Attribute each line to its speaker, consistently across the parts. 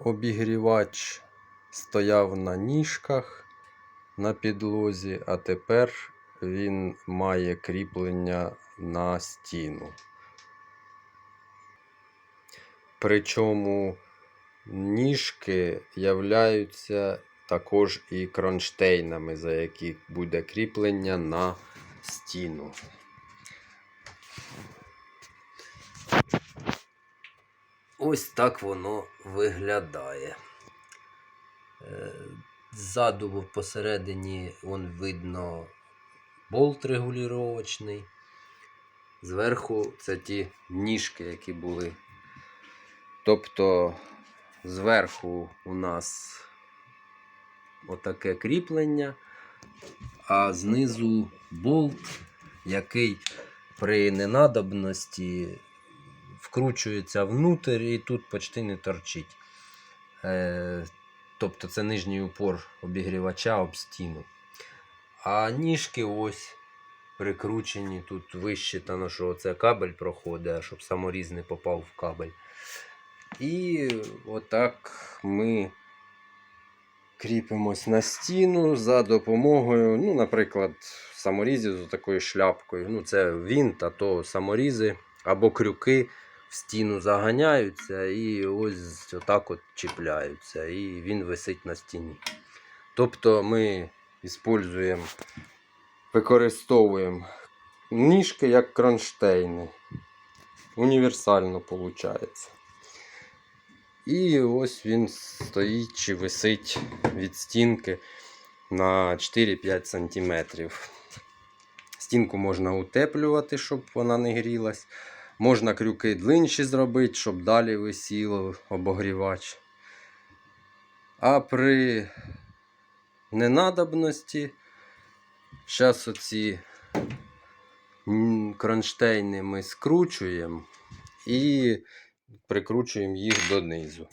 Speaker 1: обігрівач стояв на ніжках на підлозі, а тепер він має кріплення на стіну. Причому ніжки являються також і кронштейнами, за які буде кріплення на стіну. Ось так воно виглядає. Е, Ззаду посередині вон видно болт регулювачний. Зверху це ті ніжки, які були. Тобто зверху у нас отаке кріплення, а знизу болт, який при ненадобності вкручується внутрь і тут почти не торчить. Е, тобто це нижній упор обігрівача об стіну. А ніжки ось прикручені тут вищитано, що це кабель проходить, щоб саморіз не попав в кабель. І отак ми кріпимось на стіну за допомогою, ну, наприклад, саморізів з такою шляпкою. Ну, це вінт, а то саморізи або крюки в стіну заганяються і ось отак от чіпляються, і він висить на стіні. Тобто ми використовуємо, використовуємо ніжки як кронштейни. Універсально виходить. І ось він стоїть чи висить від стінки на 4-5 см. Стінку можна утеплювати, щоб вона не грілась. Можна крюки длинші зробити, щоб далі висіло обогрівач. А при ненадобності, зараз оці кронштейни ми скручуємо і прикручуємо їх донизу.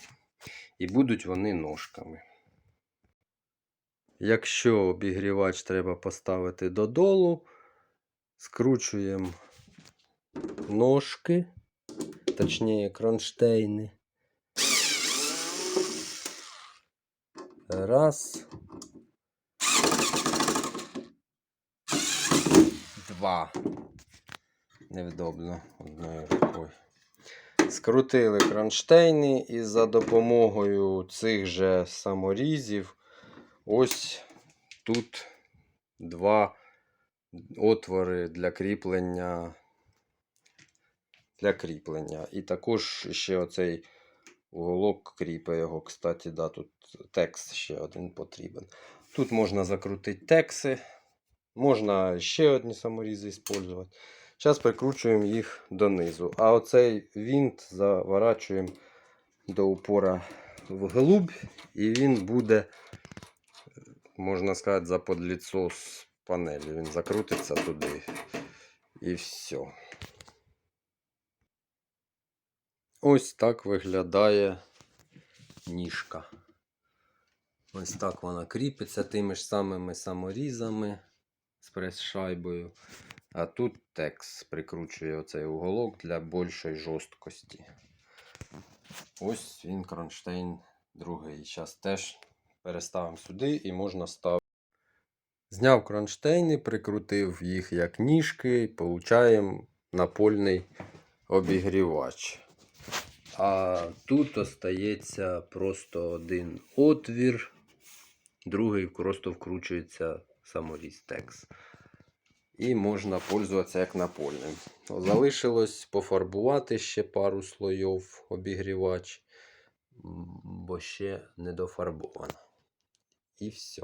Speaker 1: І будуть вони ножками. Якщо обігрівач треба поставити додолу, скручуємо ножки, точніше кронштейни. Раз. Два. Невдобно одною рукою. Скрутили кронштейни і за допомогою цих же саморізів ось тут два отвори для кріплення. Для кріплення. І також ще оцей уголок кріпе його. Кстати, да, тут текст ще один потрібен. Тут можна закрутити текси, можна ще одні саморізи використовувати. Зараз прикручуємо їх донизу. А оцей винт заворачуємо до упора вглубь, і він буде, можна сказати, за подліцо з панелі. Він закрутиться туди. І все. Ось так виглядає ніжка. Ось так вона кріпиться тими ж самими саморізами з прес-шайбою. А тут текс прикручує оцей уголок для більшої жорсткості. Ось він кронштейн другий. Зараз теж переставимо сюди і можна ставити. Зняв кронштейни, прикрутив їх як ніжки і получаємо напольний обігрівач. А тут остається просто один отвір, другий просто вкручується саморіз текс. І можна пользуватися як напольним. Залишилось пофарбувати ще пару слоїв обігрівач, бо ще не дофарбовано. І все.